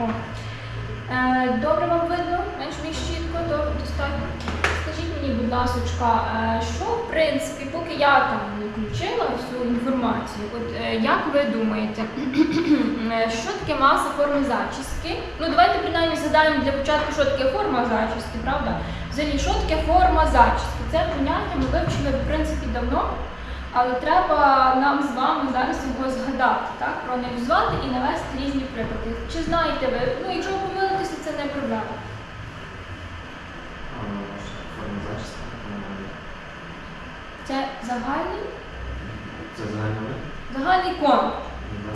Е, добре вам видно? Менш-більш чітко, то достатньо. Скажіть мені, будь ласка, що в принципі, поки я там не включила всю інформацію, от е, як ви думаєте, е, що таке маса форми зачіски? Ну давайте принаймні згадаємо для початку, що таке форма зачіски, правда? Взагалі, що таке форма зачіски? Це поняття ми вивчили в принципі давно, але треба нам з вами зараз його згадати, так? проаналізувати і навести різні приклади. Чи знаєте ви? Ну, якщо ви помилитеся, це не проблема. Це загальний, Це загальний загальний контур.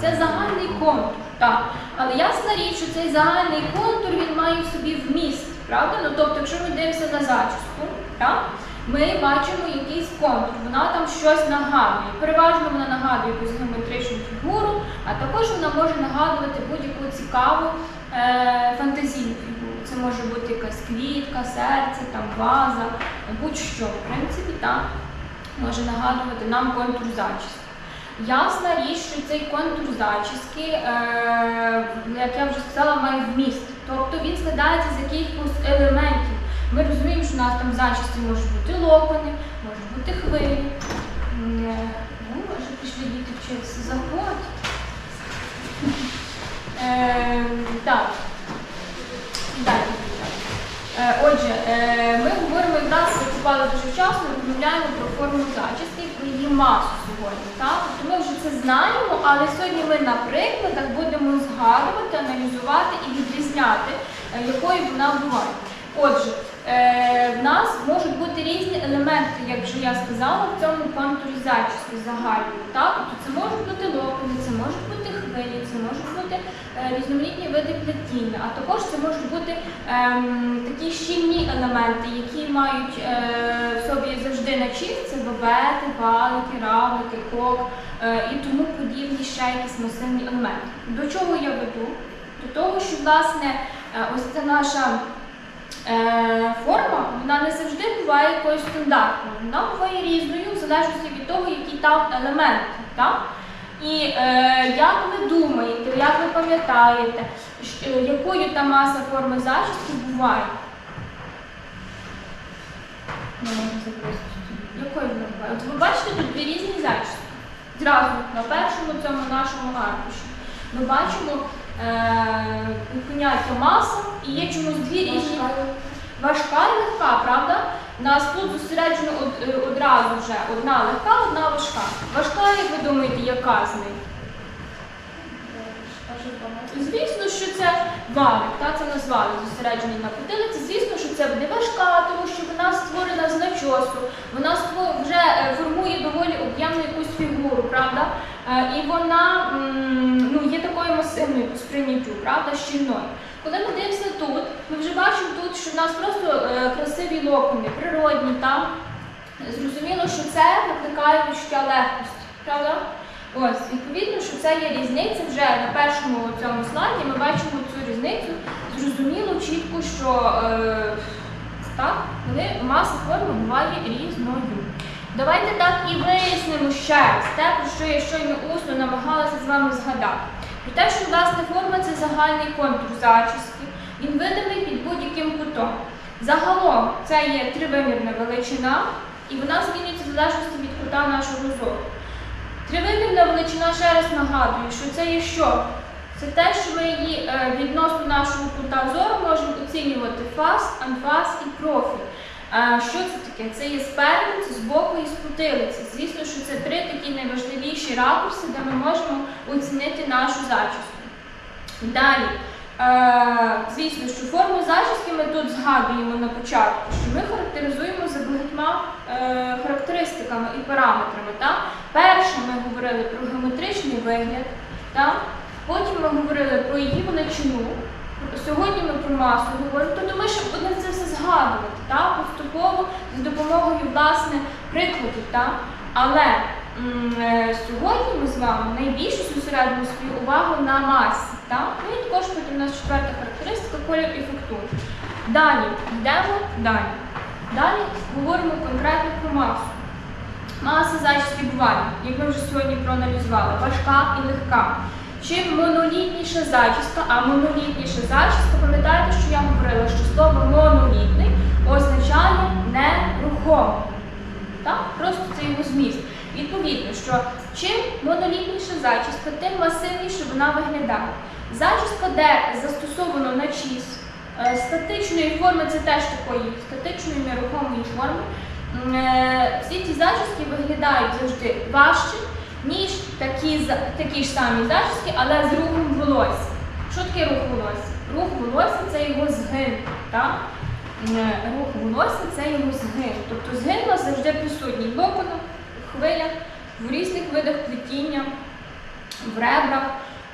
Це загальний контур, так. Але ясна річ, що цей загальний контур він має в собі вміст, правда? Ну тобто, якщо ми дивимося на зачіску, так? Ми бачимо якийсь контур, вона там щось нагадує. Переважно вона нагадує якусь геометричну фігуру, а також вона може нагадувати будь-яку цікаву е, фантазійну фігуру. Це може бути якась квітка, серце, там ваза, будь-що, в принципі, так, може нагадувати нам контур зачіски. Ясна річ, що цей контур зачіски, е, як я вже сказала, має вміст. Тобто він складається з якихось елементів. Ми розуміємо, що у нас там в зачісті можуть бути локони, можуть бути хвилі. Ну, вже пішли діти вчитися. Е, так. Далі. Е, Отже, е, ми говоримо якраз виступали дуже вчасно, розмовляємо про форму зачіски, про її масу сьогодні. Тобто ми вже це знаємо, але сьогодні ми на прикладах будемо згадувати, аналізувати і відрізняти, е, якою вона буває. Отже, в нас можуть бути різні елементи, як вже я сказала, в цьому загальної. Так? Тобто це можуть бути локони, це можуть бути хвилі, це можуть бути е, різноманітні види плетіння, а також це можуть бути ем, такі щільні елементи, які мають е, в собі завжди начіп, це бабети, валики, равлики, кок е, і тому подібні ще якісь масивні елементи. До чого я веду? До того, що власне е, ось ця наша е, форма, вона не завжди буває якоюсь стандартною. Вона буває різною в залежності від того, які там елементи. Так? І е, як ви думаєте, як ви пам'ятаєте, е, якою та маса форми зачіски буває? Ну, Якою вона буває? От ви бачите тут дві різні зачіски. Зразу на першому цьому нашому аркуші. Ми бачимо е, поняття маса і є чомусь дві різні. Важка і легка, правда? Нас тут зосереджено е, одразу вже одна легка, одна важка. Важка, як ви думаєте, яка з них? Звісно, що це валик, так, це валик зосереджений на потилиці. Звісно, що це буде важка, тому що вона створена з начосу, вона вже е, формує доволі об'ємну якусь фігуру, правда? Е, І вона ну, є такою масивною по сприйняттю, правда, щільною. Коли ми дивимося тут, ми вже бачимо тут, що в нас просто е, красиві локони, природні, там. Зрозуміло, що це викликає відчуття легкості, правда? Ось, відповідно, що це є різниця вже на першому цьому слайді. Ми бачимо цю різницю. Зрозуміло чітко, що е, так, коли маса форми буває різною. Давайте так і вияснимо ще раз те, про що я щойно усно намагалася з вами згадати. Про те, що власне форма це загальний контур зачіски, він видимий під будь-яким кутом. Загалом це є тривимірна величина, і вона змінюється в залежності від кута нашого зору. Тривимірна величина, ще раз нагадую, що це є що? Це те, що ми її е, відносно нашого кута зору можемо оцінювати фас, анфас і профіль. Е, що це таке? Це є спереду, це збоку і з потилиці. Звісно, що це три такі найважливіші ракурси, де ми можемо оцінити нашу зачіску. Далі. Е, звісно, що форму зачіски ми тут згадуємо на початку, що ми характеризуємо за багатьма е, характеристиками і параметрами. Перше ми говорили про геометричний вигляд, потім ми говорили про її величину. Сьогодні ми про масу говоримо, тобто ми ще будемо це все згадувати, так? поступово за допомогою власне прикладів. Так? Але м, е, сьогодні ми з вами найбільше зосередимо свою увагу на масі. Так? Ну і також потім у нас четверта характеристика колір і фактура. Далі йдемо далі. Далі говоримо конкретно про масу. Маса зачіски буває, як ми вже сьогодні проаналізували, важка і легка. Чим монолітніша зачіска, а монолітніша зачіска, пам'ятаєте, що я говорила, що слово монолітний означає нерухомий. Так? Просто це його зміст. Відповідно, що чим монолітніша зачіска, тим масивніше вона виглядає. Зачіска, де застосовано начіс е, статичної форми, це теж такої статичної нерухомої форми. Е, Всі ці зачіски виглядають завжди важче, ніж такі, такі ж самі зачіски, але з рухом волосся. Що таке рух волосся? Рух волосся це його згин. Так? Рух волосся це його згин. Тобто згин у нас завжди присутній в локонах, в хвилях, в різних видах плетіння, в ребрах,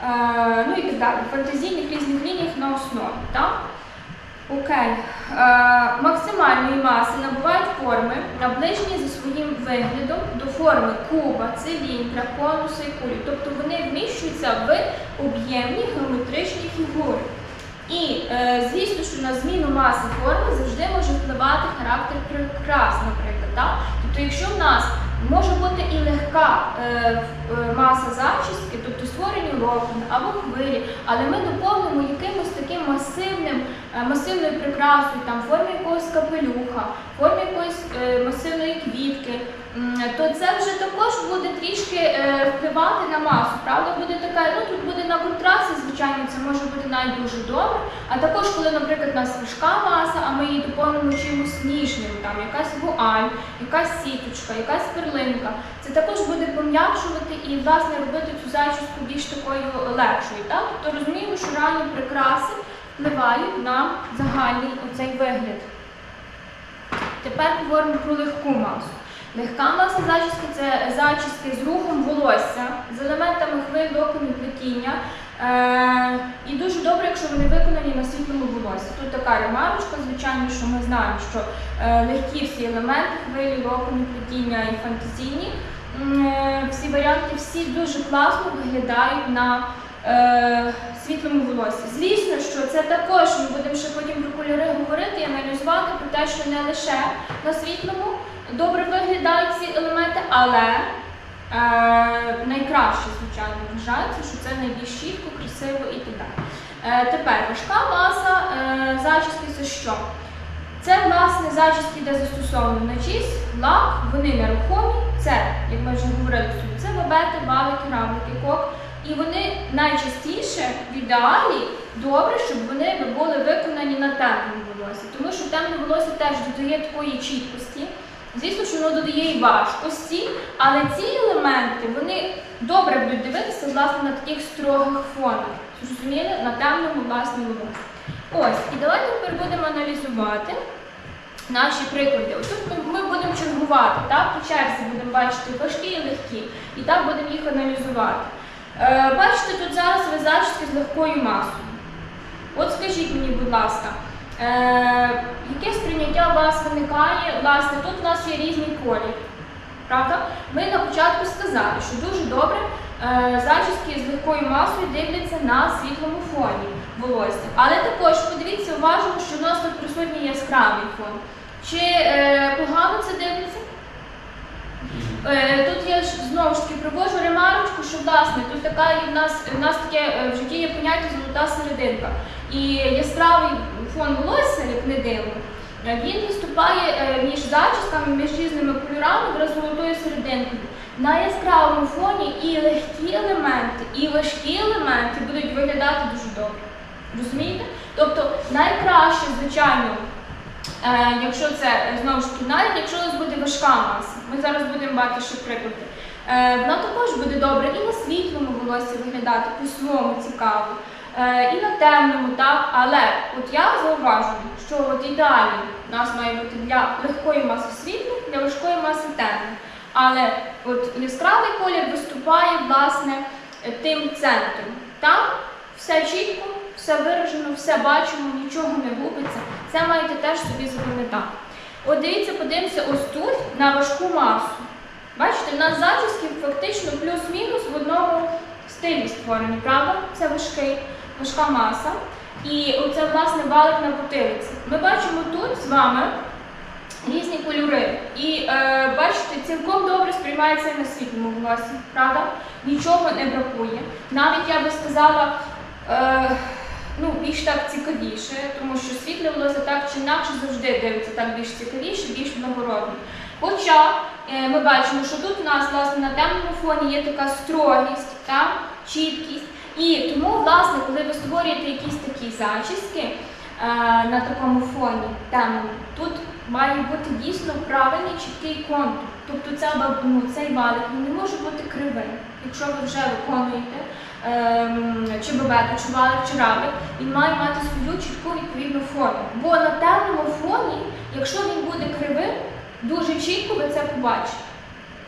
е, ну і так далі, в фантазійних різних лініях на основі. Так? Окей. Е, максимальної маси набувають форми, наближені за своїм виглядом до форми куба, циліндра, конуса і кулі. Тобто вони вміщуються в об'ємні геометричні фігури. І е, звісно, що на зміну маси форми завжди може впливати характер прикрас, наприклад. Так? Тобто, якщо в нас може бути і легка е, е, маса зачіски, тобто створені локони або хвилі, але ми доповнимо якимось таким масивним, масивною прикрасою, там, формі якогось капелюха, формі якоїсь е, масивної квітки, то це вже також буде трішки е, впливати на масу. Правда, буде така, ну тут буде на контрасті, звичайно, це може бути навіть дуже добре. А також, коли, наприклад, у нас важка маса, а ми її доповнимо чимось ніжним, там якась вуаль, якась сіточка, якась перлинка, це також буде пом'якшувати і власне робити цю зачіску більш такою легшою. Так? Тобто розуміємо, що реальні прикраси впливають на загальний оцей вигляд. Тепер говоримо про легку масу. Легка маса зачіски це зачіски з рухом волосся, з елементами хвиль, локонів, плетіння. Е, і дуже добре, якщо вони виконані на світлому волосі. Тут така ремарочка, звичайно, що ми знаємо, що е, легкі всі елементи, хвилі, локони, плетіння і фантазійні. е, Всі варіанти всі дуже класно виглядають на е, світлому волосі. Звісно, що це також ми будемо ще потім про кольори говорити і аналізувати про те, що не лише на світлому добре виглядають ці елементи, але е, найкраще, звичайно, вважається, що це найбільш чітко, красиво і так. Е, тепер важка маса е, зачіски це що? Це власне зачіски, де застосовано начіс, лак, вони нерухомі. Це, як ми вже говорили, це бабети, балики, равлики, кок. І вони найчастіше в ідеалі добре, щоб вони були виконані на темному волосі. Тому що темне волосся теж додає такої чіткості. Звісно, що воно додає і важкості, але ці елементи вони добре будуть дивитися власне на таких строгих фонах. Зрозуміли? На темному власне волосі. Ось, і давайте тепер будемо аналізувати наші приклади. Ось ми будемо чергувати, так? По черзі будемо бачити важкі і легкі, і так будемо їх аналізувати. Е, бачите, тут зараз ви зачіски з легкою масою. От скажіть мені, будь ласка, е, яке сприйняття у вас виникає? Власне, тут у нас є різний колір. Правда? Ми на початку сказали, що дуже добре е, зачіски з легкою масою дивляться на світлому фоні волосся. Але також подивіться уважно, що в нас тут присутній яскравий фон. Чи погано це дивиться? Е, Тут я знову ж таки привожу ремарочку, що власне тут така і в нас в нас таке е, в житті є поняття золота серединка. І яскравий фон волосся, як не дивно, е, він виступає між зачісками, між різними кольорами якраз золотою серединкою. На яскравому фоні і легкі елементи, і важкі елементи будуть виглядати дуже добре. Розумієте? Тобто найкраще, звичайно, якщо це е, знову ж таки, навіть якщо у нас буде важка маса, ми зараз будемо бачити ще приклади. Е, вона також буде добре і на світлому волосі виглядати по-своєму цікаво, е, і на темному, так. Але от я зауважую, що от ідеалі у нас має бути для легкої маси світло, для важкої маси темно. Але от яскравий колір виступає власне е, тим центром. Там все чітко, все виражено, все бачимо, нічого не губиться. Це маєте теж собі запам'ятати. От дивіться, подивимося ось тут на важку масу. Бачите, в нас зачіски фактично плюс-мінус в одному стилі створені, правда? Це важкий, важка маса. І оце, власне, валик на потилиці. Ми бачимо тут з вами різні кольори. І е, бачите, цілком добре сприймається на світлому волосі, правда? Нічого не бракує. Навіть я би сказала. Е, Ну, більш так цікавіше, тому що світле волосся так чи інакше завжди дивиться так більш цікавіше, більш благородно. Хоча е, ми бачимо, що тут у нас власне на темному фоні є така строгість, та, чіткість. І тому, власне, коли ви створюєте якісь такі зачіски на такому фоні темному, тут має бути дійсно правильний чіткий контур. Тобто ця, ну, цей валик не може бути кривим. Якщо ви вже виконуєте ем, чи бабету, чи валик, чи рабик, він має мати свою чітку відповідну форму. Бо на темному фоні, якщо він буде кривим, дуже чітко ви це побачите.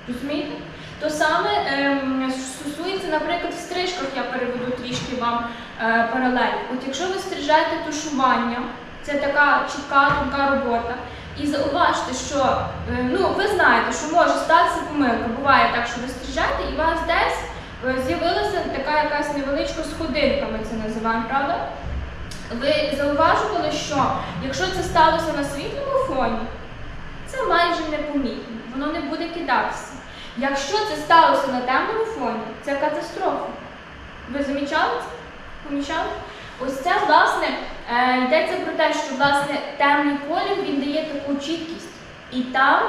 Розумієте? То саме ем, стосується, наприклад, в стрижках, я переведу трішки вам е, паралель. От якщо ви стрижете тушування, це така чітка, тонка робота. І зауважте, що е, ну, ви знаєте, що може статися помилка. Буває так, що ви стрижете, і у вас десь е, з'явилася така якась невеличка сходинка, ми це називаємо, правда? Ви зауважували, що якщо це сталося на світлому фоні, це майже непомітно, воно не буде кидатися. Якщо це сталося на темному фоні, це катастрофа. Ви замічали це? Помічали? Ось це, власне, е, йдеться про те, що власне темний колір він дає таку чіткість. І там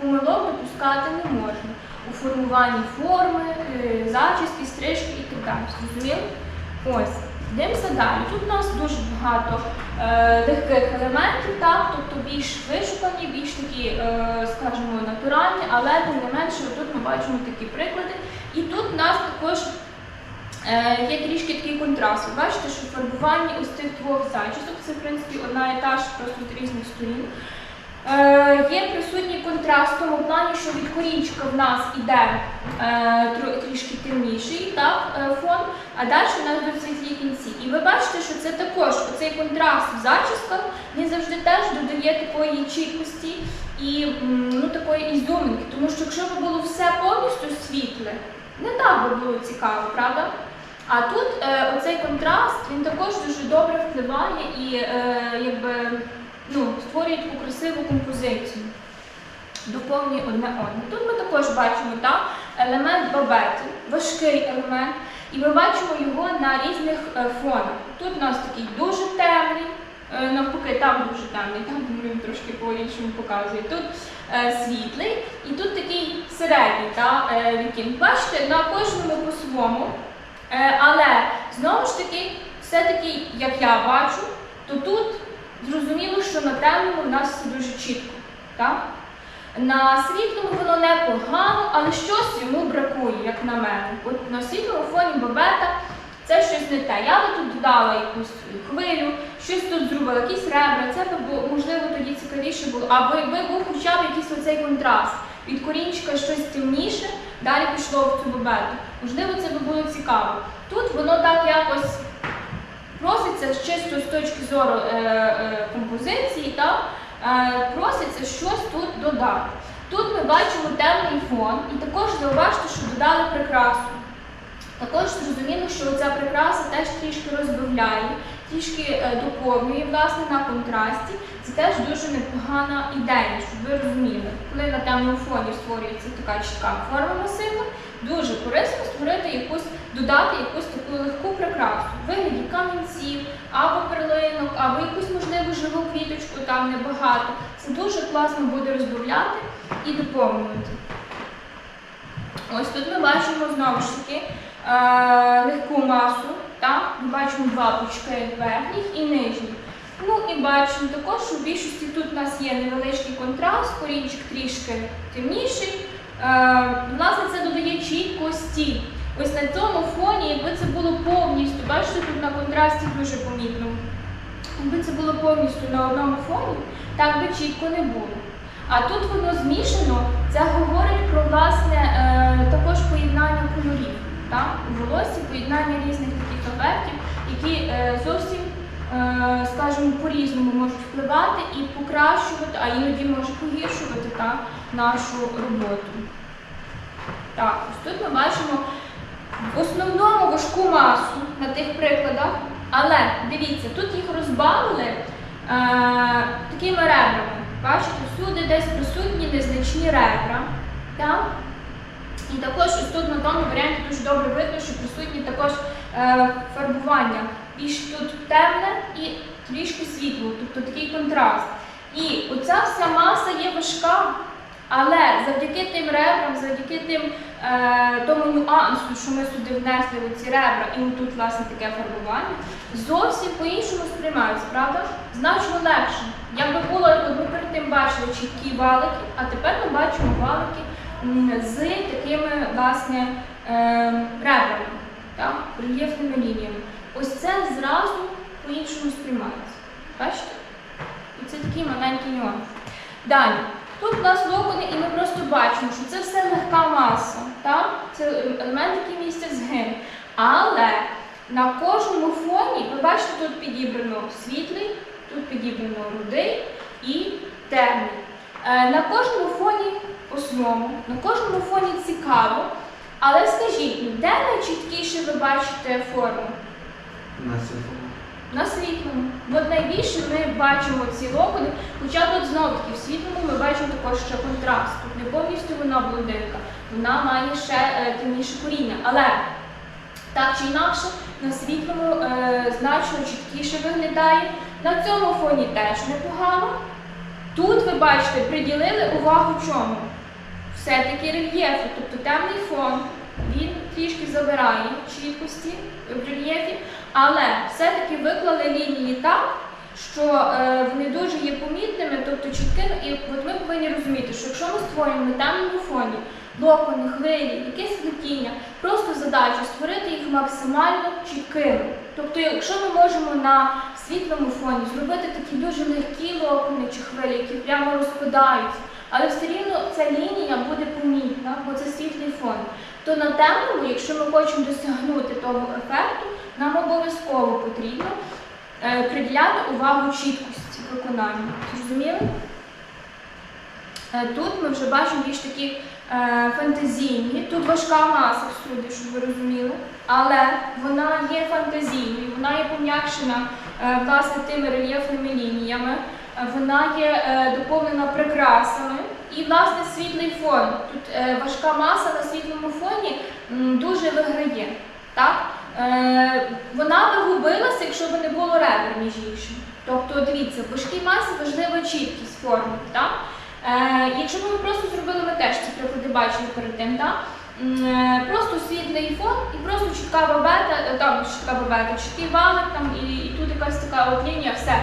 помилок допускати не можна. У формуванні форми, е, зачіски, стрижки і так далі. Зрозуміли? Ось. Йдемося далі. Тут у нас дуже багато е, легких елементів, тобто більш вишукані, більш такі, е, скажімо, натуральні, але тим не менше, тут ми бачимо такі приклади. І тут у нас також е, є трішки такий контраст. Ви бачите, що фарбування ось цих двох зачісок, це в принципі одна і та ж, просто з різних сторін. Е, є присутній контраст в тому плані, що від корінчика в нас іде е, трішки темніший так, е, фон, а далі у нас будуть світлі кінці. І ви бачите, що це також оцей контраст в зачісках, він завжди теж додає такої чіткості і ну, такої ізюминки. Тому що якщо б було все повністю світле, не так би було цікаво, правда? А тут оцей контраст він також дуже добре впливає і якби, ну, створює таку красиву композицію, доповнює одне одне. Тут ми також бачимо так, елемент бабети, важкий елемент, і ми бачимо його на різних е, фонах. Тут у нас такий дуже темний, е, навпаки, там дуже темний, там він трошки по-іншому показує. Тут е, світлий і тут такий середній та, е, відтінок. Бачите, на кожному по-своєму. Е, але знову ж таки, все-таки, як я бачу, то тут зрозуміло, що на темному в нас все дуже чітко. Так? На світлому воно непогано, але щось йому бракує, як на мене. От на світлому фоні бабета це щось не те. Я би тут додала якусь хвилю, щось тут зробила, якісь ребра, це би було, можливо тоді цікавіше було. Або якби був хоча б якийсь оцей контраст. Від корінчика щось темніше, далі пішло в цю бабету. Можливо, це би було цікаво. Тут воно так якось проситься чисто з точки зору е, е, композиції, е, проситься щось тут додати. Тут ми бачимо темний фон і також зауважте, що додали прикрасу. Також зрозуміло, що ця прикраса теж трішки розбавляє, трішки е, доповнює власне на контрасті. Це теж дуже непогана ідея, щоб ви розуміли. Коли на темному фоні створюється така чітка форма масивна, дуже корисно створити якусь, додати якусь таку легку прикрасу вигляді камінців, або перлинок, або якусь можливо живу квіточку, там небагато. Це дуже класно буде розбавляти і доповнювати. Ось тут ми бачимо знову ж таки легку масу. Ми бачимо два пучки верхніх і нижніх. Ну і бачимо також, що в більшості тут у нас є невеличкий контраст, корінчик трішки темніший. Е, власне, це додає чіткості. Ось на цьому фоні, якби це було повністю, бачите, тут на контрасті дуже помітно. Якби це було повністю на одному фоні, так би чітко не було. А тут воно змішано, це говорить про власне е, також поєднання кольорів. У волоссі поєднання різних таких ефектів, які е, зовсім, е, скажімо, по-різному можуть впливати і покращувати, а іноді може погіршувати так, нашу роботу. Так, ось тут ми бачимо в основному важку масу на тих прикладах, але дивіться, тут їх розбавили е, такими ребрами. Бачите, всюди десь присутні незначні ребра. Так? І також ось тут на тому варіанті дуже добре видно, що присутні також е, фарбування. Більш тут темне і трішки світло, тобто такий контраст. І оця вся маса є важка, але завдяки тим ребрам, завдяки тим е, тому нюансу, що ми сюди внесли оці ребра, і тут власне таке фарбування, зовсім по-іншому сприймаються, правда? Значно легше. Якби було, ми перед тим бачили чіткі валики, а тепер ми бачимо валики з такими власне е, ребрами, так? рельєфними лініями. Ось це зразу по-іншому сприймається. Бачите? І це такий маленький нюанс. Далі. Тут у нас локони, і ми просто бачимо, що це все легка маса. Так? Це елемент, який містять згин. Але на кожному фоні, ви бачите, тут підібрано світлий, тут підібрано рудий і темний. Е, На кожному фоні по-своєму, на кожному фоні цікаво. Але скажіть, де найчіткіше ви бачите форму? На світлому. На світлому. От найбільше ми бачимо ці локони, хоча тут знову таки в світлому ми бачимо також ще контраст. Тут не повністю вона блондинка, вона має ще е, темніше коріння. Але так чи інакше, на світлому е, значно чіткіше виглядає. На цьому фоні теж непогано. Тут ви бачите, приділили увагу чому? Все-таки рельєфу, тобто темний фон, він трішки забирає чіткості в рельєфі, але все-таки виклали лінії так, що е, вони дуже є помітними, тобто чіткими. І от ми повинні розуміти, що якщо ми створюємо на темному фоні локони, хвилі, якесь плетіння, просто задача створити їх максимально чіткими. Тобто, якщо ми можемо на світлому фоні зробити такі дуже легкі локони чи хвилі, які прямо розпадаються, але все рівно ця лінія буде помітна, бо це світлий фон. То на темному, якщо ми хочемо досягнути того ефекту, нам обов'язково потрібно е, приділяти увагу чіткості виконання. Зрозуміли? Е, Тут ми вже бачимо більш такі е, фантазійні. Тут важка маса всюди, щоб ви розуміли, але вона є фантазійною, вона є пом'якшена власне тими рельєфними лініями, вона є е, доповнена прикрасами і власне світлий фон. Тут е, важка маса на світлому фоні дуже виграє. Так? Е, вона би губилася, якщо б не було ребер, між іншим. Тобто, дивіться, в важкій масі важлива чіткість форми. Так? Якщо б ми просто зробили, ми теж ці приклади бачили перед тим, так? Просто світлий фон і просто чітка бабета, там чітка бабета, чіткий валик там, і, і тут якась така от лінія, все.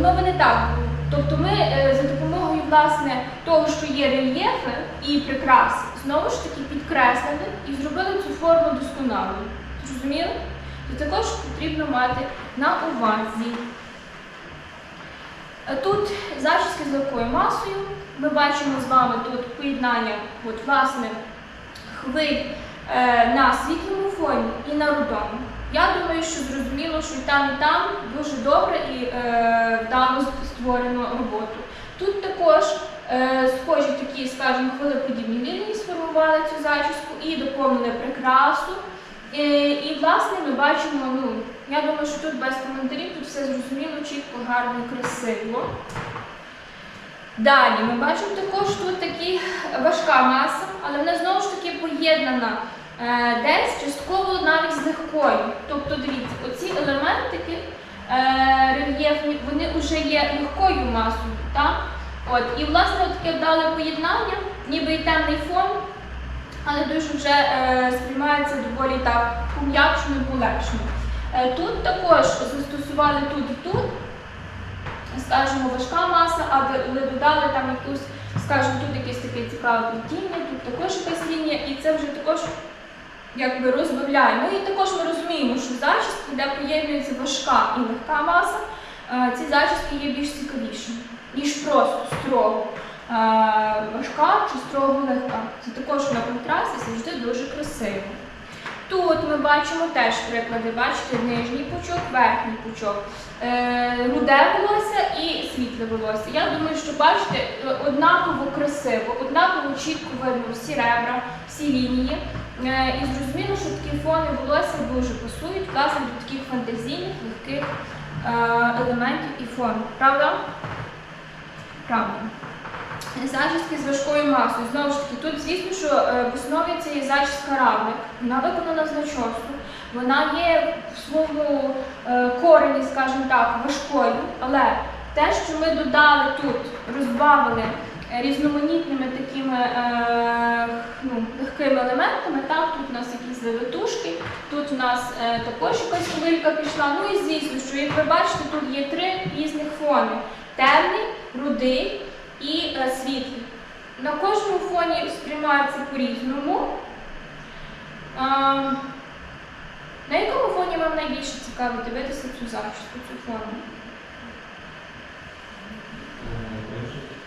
Воно би не так. Тобто ми е, за допомогою власне того, що є рельєфи і прикраси, знову ж таки підкреслили і зробили цю форму досконалою. Зрозуміли? То також потрібно мати на увазі. Е, Тут зачіски з легкою масою. Ми бачимо з вами тут поєднання от, власне, хвиль е, на світлому фоні і на рудому. Я думаю, що зрозуміло, що там, і там дуже добре і е, вдало створено роботу. Тут також е, схожі такі, скажімо, хвилеподібні лінії сформували цю зачіску і доповнили прикрасу. Е, і, власне, ми бачимо, ну, я думаю, що тут без коментарів, тут все зрозуміло, чітко, гарно, красиво. Далі ми бачимо також тут такі важка маса, але вона знову ж таки поєднана десь частково навіть з легкою. Тобто, дивіться, оці елементики е, рельєфні, вони вже є легкою масою. От, і власне таке вдале поєднання, ніби і темний фон, але дуже вже е, сприймається доволі так пом'якшено, полегшено. Е, тут також застосували тут і тут скажімо, важка маса, але додали там якусь, скажімо, тут якесь таке цікаве плетіння, тут також якась лінія, і це вже також якби розбавляє. Ну і також ми розуміємо, що зачіски, де поєднується важка і легка маса, е, ці зачіски є більш цікавішими, ніж просто строго. е, Важка чи строго легка. Це також на контрасті завжди дуже красиво. Тут ми бачимо теж приклади, бачите, нижній пучок, верхній пучок, е, руде волосся і світле волосся. Я думаю, що бачите, однаково красиво, однаково чітко видно всі ребра, всі лінії. Е, і зрозуміло, що такі фони волосся дуже пасують власне до таких фантазійних, легких е, елементів і форм. Правда? Правда. Зачіски з важкою масою. Знову ж таки, тут звісно, що е, в основі це є зачіска равлик. Вона виконана з начосу. Вона є в своєму е, корені, скажімо так, важкою. Але те, що ми додали тут, розбавили е, різноманітними такими е, ну, легкими елементами, так, тут у нас якісь завитушки, тут у нас е, також якась хвилька пішла. Ну і звісно, що як ви бачите, тут є три різних фони: темний, рудий і світлий. На кожному фоні сприймається по-різному. На якому фоні вам найбільше цікаво дивитися цю зачіску, цю форму?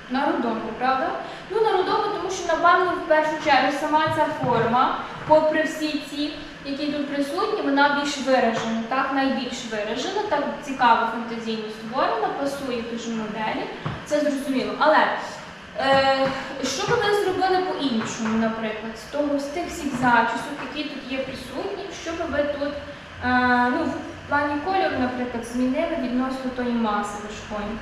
На рудому, правда? Ну, на рудому, тому що, напевно, в першу чергу сама ця форма, попри всі ці, які тут присутні, вона більш виражена, так, найбільш виражена, так цікаво фантазійно створена, пасує дуже моделі, це зрозуміло. Але е, що би ви зробили по-іншому, наприклад, з того з тих всіх зачісок, які тут є присутні, що би ви тут е, ну, в плані кольору, наприклад, змінили відносно тої маси важкої?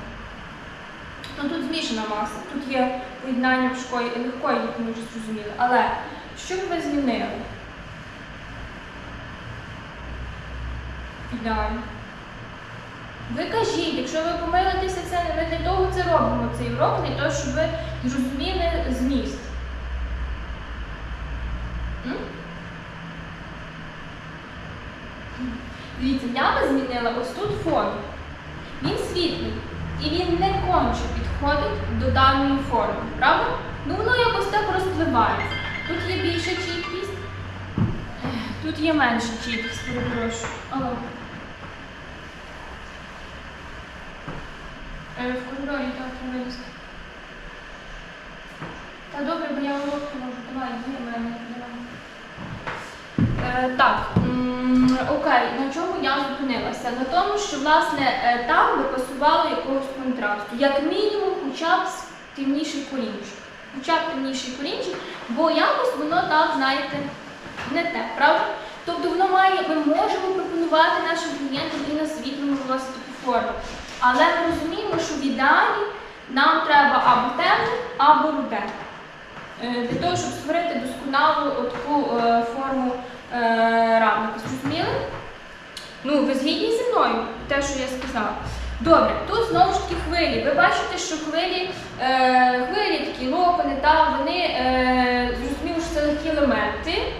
Ну тут змішана маса, тут є поєднання важкої і легкої, як ми вже зрозуміли. Але що б ви змінили? Ідеально. Ви кажіть, якщо ви помилитеся, це ми для того це робимо цей урок, не то, щоб ви зрозуміли зміст. Дивіться, я би змінила ось тут фон. Він світлий і він не конче підходить до даної форми, правда? Ну воно якось так розпливається. Тут є більша чіткість, тут є менша чіткість, перепрошую. Алло. Е, В коридорі так винести. Та добре, бо я урок можу. Давай, йди мене. Е, так, окей, на чому я зупинилася? На тому, що власне е, там би пасувало якогось контрасту. Як мінімум, хоча б темніший корінчик. Хоча б темніший корінчик, бо якось воно так, знаєте, не те, правда? Тобто воно має, ми можемо пропонувати нашим клієнтам і на світлому форму. Але ми розуміємо, що в ідеалі нам треба або темне, або руде. Е, Для того, щоб створити досконалу таку е, форму е, равника. Зрозуміли? Ну, ви згідні зі мною, те, що я сказала. Добре, тут знову ж таки хвилі. Ви бачите, що хвилі, е, хвилі такі локони, та, вони е, зрозуміло, що це легкі елементи.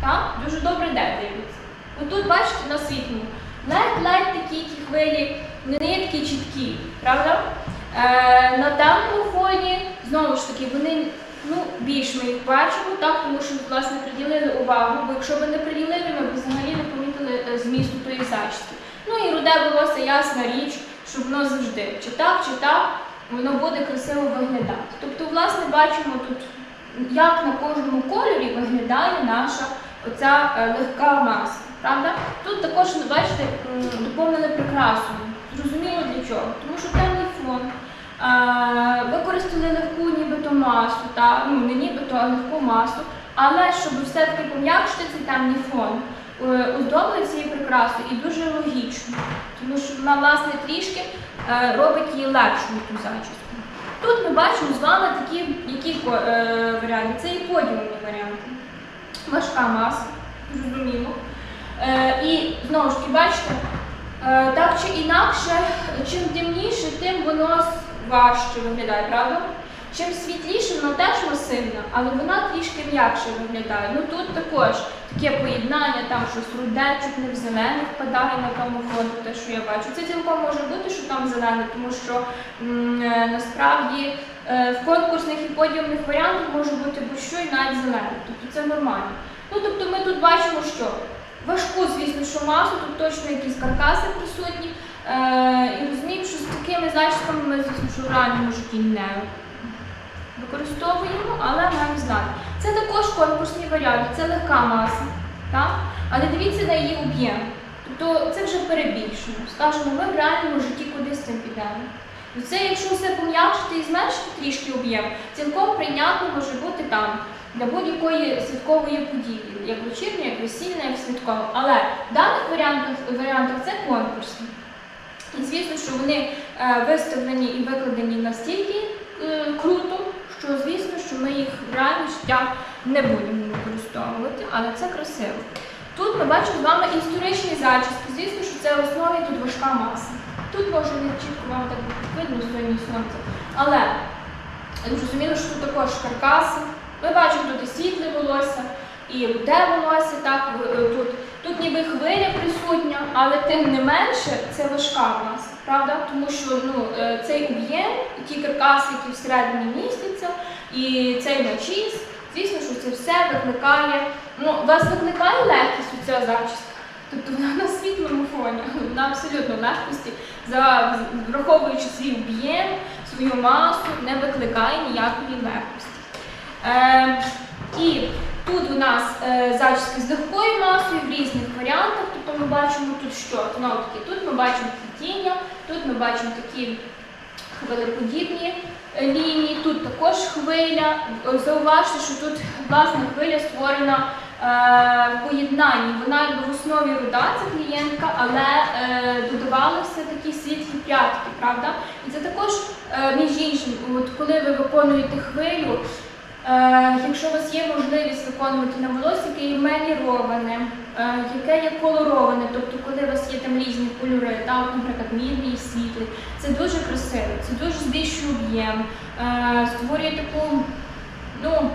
Так? Дуже добре де дивляться. Отут, бачите, на світлому. Ледь-ледь такі ті хвилі, не є такі чіткі, правда? Е, на темному фоні, знову ж таки, вони ну, більш ми їх бачимо, так, тому що власне приділили увагу, бо якщо б не приділили, ми б взагалі не помітили е, змісту тої зачіски. Ну і руде волосся ясна річ, що воно завжди, чи так, чи так, воно буде красиво виглядати. Тобто, власне, бачимо тут, як на кожному кольорі виглядає наша оця е, легка маса. Правда? Тут також, ну, бачите, доповнили прикрасою. Зрозуміло для чого? Тому що темний фон. Використали легку нібито масу, та, ну не нібито, а легку масу, але щоб все-таки пом'якшити цей темний фон, е, оздобили цією прикрасою і дуже логічно, тому що вона, власне, трішки е, робить її легшою ту зачіску. Тут ми бачимо з вами такі які е, варіанти. Це і подіумні варіанти. Важка маса, зрозуміло. Е, і знову ж таки, бачите, так чи інакше, чим темніше, тим воно важче виглядає, правда? Чим світліше, воно теж масивна, але вона трішки м'якше виглядає. Ну тут також таке поєднання, там щось руде, чуть не в зелене впадає на тому фото, те, що я бачу. Це цілком може бути, що там зелене, тому що е, насправді е, в конкурсних і подіумних варіантах може бути будь-що і навіть зелене. Тобто це нормально. Ну тобто ми тут бачимо, що важку, звісно, що масу, тут точно якісь каркаси присутні. Е, і розуміємо, що з такими зачісками ми, звісно, що в реальному житті не використовуємо, але маємо знати. Це також конкурсний варіант, це легка маса. Так? Але дивіться на її об'єм. Тобто це вже перебільшено. Скажемо, ми в реальному житті куди з цим підемо. Це, якщо все пом'якшити і зменшити трішки об'єм, цілком прийнятно може бути там для будь-якої святкової події, як вечірня, як весільна, як святкова. Але в даних варіантах, варіантах це конкурсні. І звісно, що вони е, виставлені і викладені настільки е, круто, що звісно, що ми їх в реальне життя не будемо використовувати, але це красиво. Тут ми бачимо з вами історичні зачіски. Звісно, що це в основі тут важка маса. Тут може не чітко вам так видно сьогодні сонце. Але зрозуміло, що тут також каркаси. Ми бачимо тут і світле волосся, і руде волосся, так, е, тут, тут ніби хвиля присутня, але тим не менше це важка маса, правда? Тому що ну, е, цей об'єм, ті каркаси, які всередині містяться, і цей начіс, звісно, що це все викликає, ну, вас викликає легкість у ця зачіска. Тобто вона на світлому фоні, вона абсолютно легкості, за, враховуючи свій об'єм, свою масу, не викликає ніякої легкості. Е, і тут у нас е, зачіски з легкою масою в різних варіантах. Тобто ми бачимо тут що? Таки, тут ми бачимо плетіння, тут ми бачимо такі хвилеподібні е, лінії, тут також хвиля. Е, Зауважте, що тут власне хвиля створена в поєднанні. Вона в основі руда, це клієнтка, але додавалися такі світлі прядки, правда? І це також, між іншим, коли ви виконуєте хвилю. Е, якщо у вас є можливість виконувати на волосся, яке є меліроване, е, яке є колороване, тобто коли у вас є там різні кольори, там, от, наприклад, мідний світлий, це дуже красиво, це дуже збільшує об'єм, е, створює таку ну,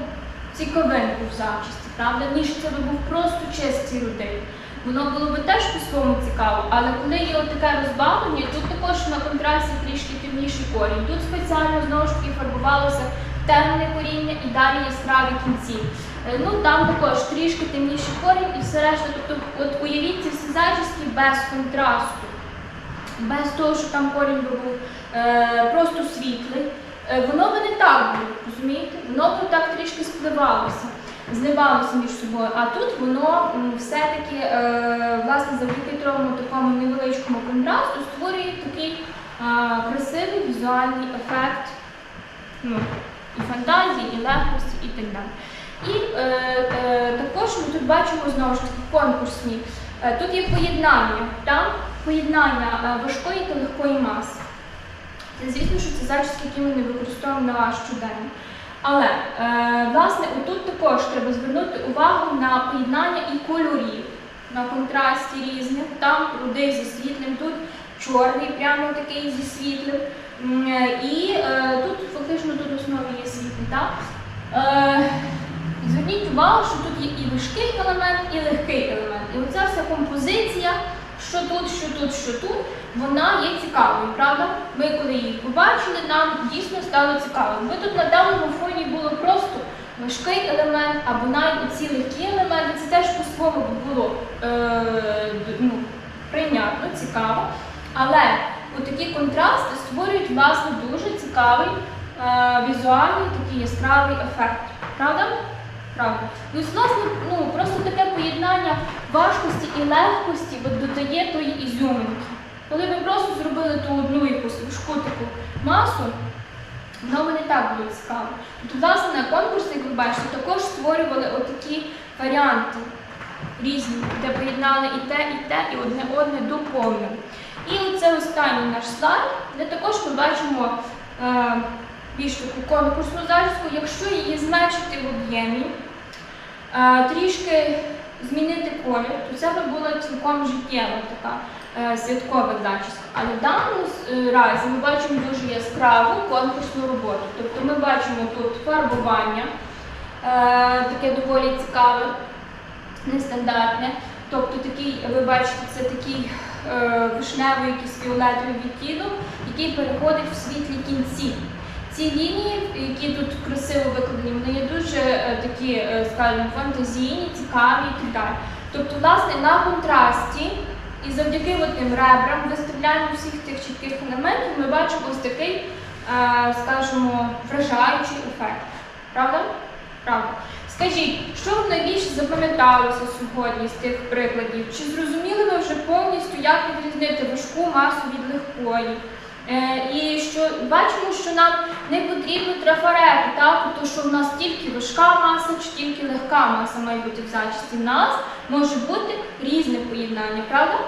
цікавинку в зачісті, правда, ніж це був просто чистий рудий. Воно було би теж по-своєму цікаво, але коли є таке розбавлення, тут також на контрасті трішки темніший корінь. Тут спеціально знову ж таки фарбувалося темне коріння і далі яскраві кінці. Е, Ну там також трішки темніший корінь і все решта. Тобто, от уявіть ці всі зачіски без контрасту, без того, що там корінь був е, просто світлий. Е, воно би не так було, розумієте? Воно б так трішки спливалося, зливалося між собою. А тут воно все-таки, власне, завдяки тому такому невеличкому контрасту створює такий красивий візуальний ефект. Ну, і фантазії, і легкості, і так далі. І е, е, також ми тут бачимо знову ж таки конкурсні. Е, тут є поєднання, так? поєднання е, важкої та легкої маси. Це звісно, що це зачіски, які ми не використовуємо на щоденно. Але е, власне отут також треба звернути увагу на поєднання і кольорів, на контрасті різних. Там рудий зі світлим, тут чорний, прямо такий зі світлим. Е, І е, тут фактично тут основі є світлий. Так? Е, зверніть увагу, що тут є і важкий елемент, і легкий елемент. І оця вся композиція, що тут, що тут, що тут, вона є цікавою, правда? Ми коли її побачили, нам дійсно стало цікаво. Бо тут на даному фоні було просто важкий елемент, або навіть ці легкі елементи, це теж по-своєму було е, ну, прийнятно, цікаво. Але такі контрасти створюють власне дуже цікавий е, візуальний такий яскравий ефект. Правда? Правда. І ось, власне, ну, просто таке поєднання важкості і легкості додає тої ізюминки. Коли ви просто зробили ту одну якусь важку таку масу, воно не так було цікаво. Тобто, власне, на конкурсі, як ви бачите, також створювали отакі варіанти різні, де поєднали і те, і те, і одне одне доповнили. І оце останній наш слайд, де також ми бачимо е, більш таку конкурсну зачіску, якщо її зменшити в об'ємі, е, трішки змінити колір, то це би була цілком життєва така е, святкова зачіска. Але в даному е, разі ми бачимо дуже яскраву конкурсну роботу. Тобто ми бачимо тут фарбування, е, таке доволі цікаве, нестандартне. Тобто такий, ви бачите, це такий е, вишневий якийсь фіолетовий відтінок, який переходить в світлі кінці. Ці лінії, які тут красиво викладені, вони є дуже е, такі, е, скажімо, фантазійні, цікаві і так далі. Тобто, власне, на контрасті і завдяки тим ребрам, виставлянню всіх тих чітких елементів, ми бачимо ось такий, е, скажімо, вражаючий ефект. Правда? Правда. Скажіть, що вам найбільше запам'яталося сьогодні з тих прикладів? Чи зрозуміли ви вже повністю, як відрізнити важку масу від легкої? Е, і що бачимо, що нам не потрібно трафарети, так? Тобто, що в нас тільки важка маса чи тільки легка маса має бути в зачісті. В нас може бути різне поєднання, правда?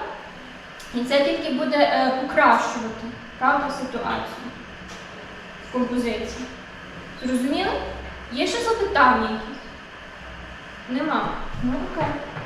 І це тільки буде е, покращувати правда, ситуацію в композиції. Зрозуміли? Є ще запитання? Нема. Ну окей.